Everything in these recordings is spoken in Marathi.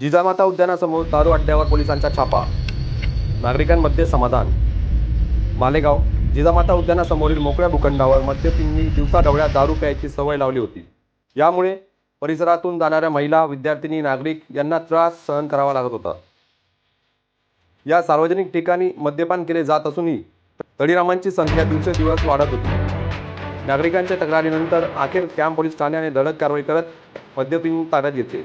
जिजामाता उद्यानासमोर दारू अड्ड्यावर पोलिसांचा छापा. नागरिकांमध्ये समाधान. मालेगाव जिजामाता उद्यानासमोरील मोकळ्या भूखंडावर मद्यपिंनी दिवसा ढवळ्या दारू प्यायची सवय लावली होती. यामुळे परिसरातून जाणाऱ्या महिला विद्यार्थिनी नागरिक यांना त्रास सहन करावा लागत होता. या सार्वजनिक ठिकाणी मद्यपान केले जात असूनही तळीरामांची संख्या दिवसेदिवस वाढत होती. नागरिकांच्या तक्रारीनंतर अखेर कॅम्प पोलीस ठाण्याने धडक कारवाई करत मद्यपिन ताब्यात घेतले.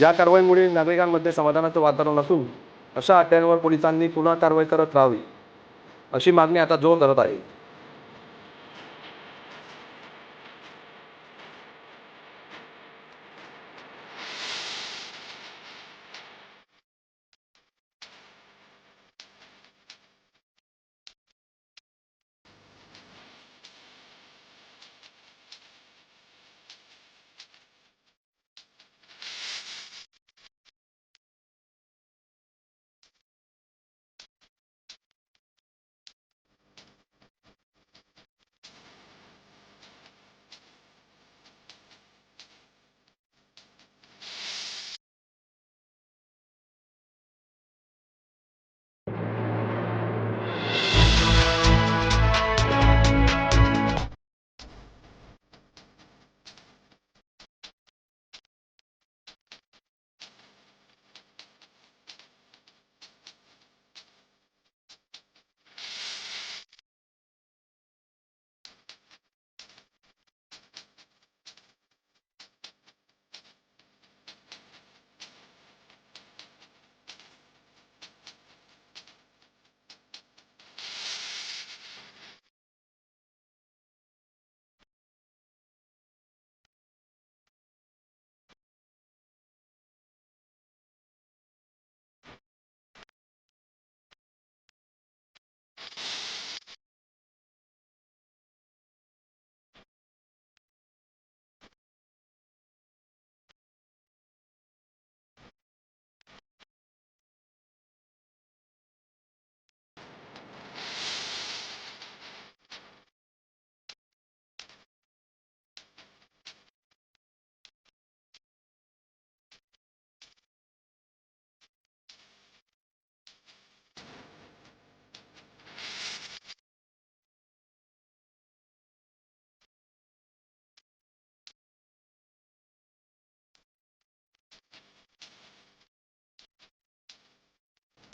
या कारवाईमुळे नागरिकांमध्ये समाधानाचं वातावरण असून अशा अड्ड्यांवर पोलिसांनी पुन्हा कारवाई करत राहावी अशी मागणी आता जोर धरत आहे.